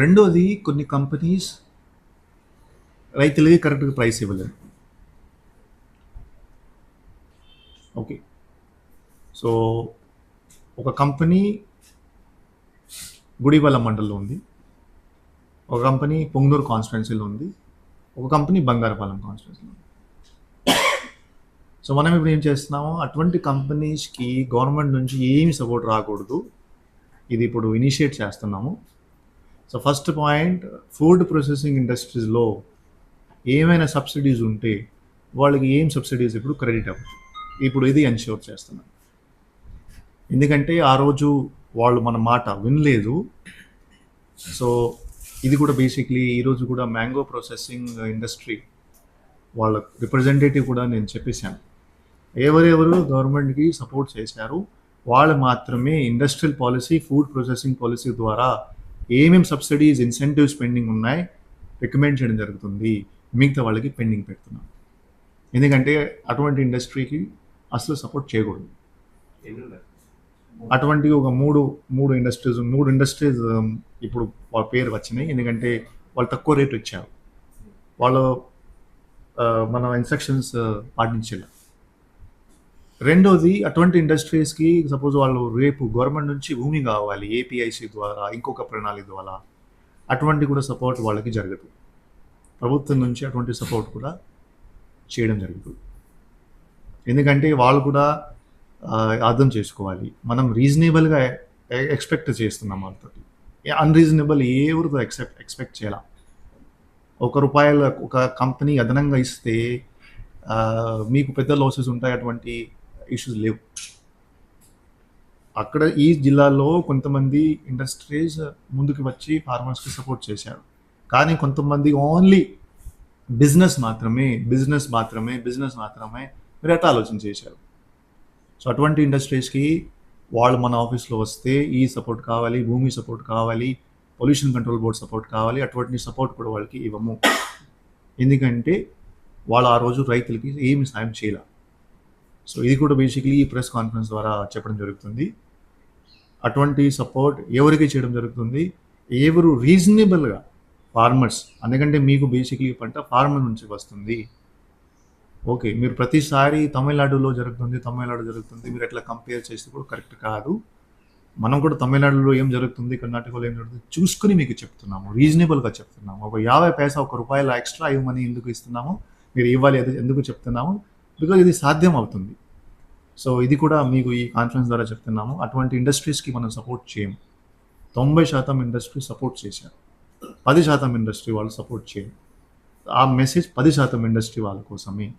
రెండోది కొన్ని కంపెనీస్ రైతులకి కరెక్ట్గా ప్రైస్ ఇవ్వలేదు. ఓకే సో ఒక కంపెనీ గుడివల్ల మండలంలో ఉంది. ఒక కంపెనీ పొంగనూరు కాన్స్టిట్యున్సీలో ఉంది. ఒక కంపెనీ బంగారపాలెం కాన్స్టిట్యున్సీలో ఉంది. సో మనం ఇప్పుడు ఏం చేస్తున్నాము అటువంటి కంపెనీస్కి గవర్నమెంట్ నుంచి ఏమి సపోర్ట్ రాకూడదు. ఇది ఇప్పుడు ఇనిషియేట్ చేస్తున్నాము. So first point food processing ఇండస్ట్రీస్లో ఏమైనా సబ్సిడీస్ ఉంటే వాళ్ళకి ఏం సబ్సిడీస్ ఇప్పుడు క్రెడిట్ అవ్వచ్చు ఇప్పుడు ఇది ఎన్ష్యూర్ చేస్తున్నాను ఎందుకంటే ఆ రోజు వాళ్ళు మన మాట వినలేదు. సో ఇది కూడా బేసిక్లీ ఈరోజు కూడా మ్యాంగో ప్రాసెసింగ్ ఇండస్ట్రీ వాళ్ళ రిప్రజెంటేటివ్ కూడా నేను చెప్పేశాను. ఎవరెవరు గవర్నమెంట్కి సపోర్ట్ చేశారు వాళ్ళు మాత్రమే industrial policy food processing policy ద్వారా ఏమేమి సబ్సిడీస్ ఇన్సెంటివ్స్ పెండింగ్ ఉన్నాయి రికమెండ్ చేయడం జరుగుతుంది. మిగతా వాళ్ళకి పెండింగ్ పెడుతున్నాం. ఎందుకంటే అటువంటి ఇండస్ట్రీకి అసలు సపోర్ట్ చేయకూడదు. అటువంటి ఒక మూడు మూడు ఇండస్ట్రీస్ మూడు ఇండస్ట్రీస్ ఇప్పుడు వాళ్ళ పేరు వచ్చినాయి. ఎందుకంటే వాళ్ళు తక్కువ రేటు ఇచ్చారు. వాళ్ళు మన ఇన్స్ట్రక్షన్స్ పాటించాలి. రెండోది అటువంటి ఇండస్ట్రీస్కి సపోజ్ వాళ్ళు రేపు గవర్నమెంట్ నుంచి భూమి కావాలి ఏపీఐసి ద్వారా ఇంకొక ప్రణాళిక ద్వారా అటువంటి కూడా సపోర్ట్ వాళ్ళకి జరగదు. ప్రభుత్వం నుంచి అటువంటి సపోర్ట్ కూడా చేయడం జరుగుతుంది. ఎందుకంటే వాళ్ళు కూడా అర్థం చేసుకోవాలి. మనం రీజనబుల్గా ఎక్స్పెక్ట్ చేస్తున్నాం వాళ్ళతో. అన్రీజనబుల్ ఎవరితో ఎక్సెప్ట్ ఎక్స్పెక్ట్ చేయాల? ఒక రూపాయల ఒక కంపెనీ అదనంగా ఇస్తే మీకు పెద్ద లాసెస్ ఉంటాయి అటువంటి ఇష్యూస్ లేవు. అక్కడ ఈ జిల్లాలో కొంతమంది ఇండస్ట్రీస్ ముందుకు వచ్చి ఫార్మర్స్కి సపోర్ట్ చేశారు. కానీ కొంతమంది ఓన్లీ బిజినెస్ మాత్రమే బిజినెస్ మాత్రమే బిజినెస్ మాత్రమే మీరు ఆలోచన చేశారు. సో అటువంటి ఇండస్ట్రీస్కి వాళ్ళు మన ఆఫీస్లో వస్తే ఈ సపోర్ట్ కావాలి భూమి సపోర్ట్ కావాలి పొల్యూషన్ కంట్రోల్ బోర్డ్ సపోర్ట్ కావాలి అటువంటి సపోర్ట్ కూడా వాళ్ళకి ఇవ్వము. ఎందుకంటే వాళ్ళు ఆ రోజు రైతులకి ఏమి సాయం చేయాలి. సో ఇది కూడా బేసిక్లీ ఈ ప్రెస్ కాన్ఫరెన్స్ ద్వారా చెప్పడం జరుగుతుంది. అటువంటి సపోర్ట్ ఎవరికి చేయడం జరుగుతుంది? ఎవరు రీజనబుల్గా ఫార్మర్స్ ఎందుకంటే మీకు బేసిక్లీ పంట ఫార్మర్ నుంచి వస్తుంది. ఓకే మీరు ప్రతిసారి తమిళనాడులో జరుగుతుంది తమిళనాడు జరుగుతుంది మీరు ఎట్లా కంపేర్ చేస్తే కూడా కరెక్ట్ కాదు. మనం కూడా తమిళనాడులో ఏం జరుగుతుంది కర్ణాటకలో ఏం జరుగుతుంది చూసుకుని మీకు చెప్తున్నాము రీజనబుల్గా చెప్తున్నాము. ఒక యాభై పైసా ఒక రూపాయల ఎక్స్ట్రా ఇవ్వమని ఎందుకు ఇస్తున్నాము? మీరు ఇవ్వాలి అది ఎందుకు చెప్తున్నాము? బికాజ్ ఇది సాధ్యం అవుతుంది సో ఇది కూడా మీకు ఈ కాన్ఫరెన్స్ ద్వారా చెప్తున్నాము. అటువంటి ఇండస్ట్రీస్కి మనం సపోర్ట్ చేయము తొంభై శాతం ఇండస్ట్రీ సపోర్ట్ చేశారు. పది శాతం ఇండస్ట్రీ వాళ్ళు సపోర్ట్ చేయరు ఆ మెసేజ్ పది శాతం ఇండస్ట్రీ వాళ్ళ కోసమే.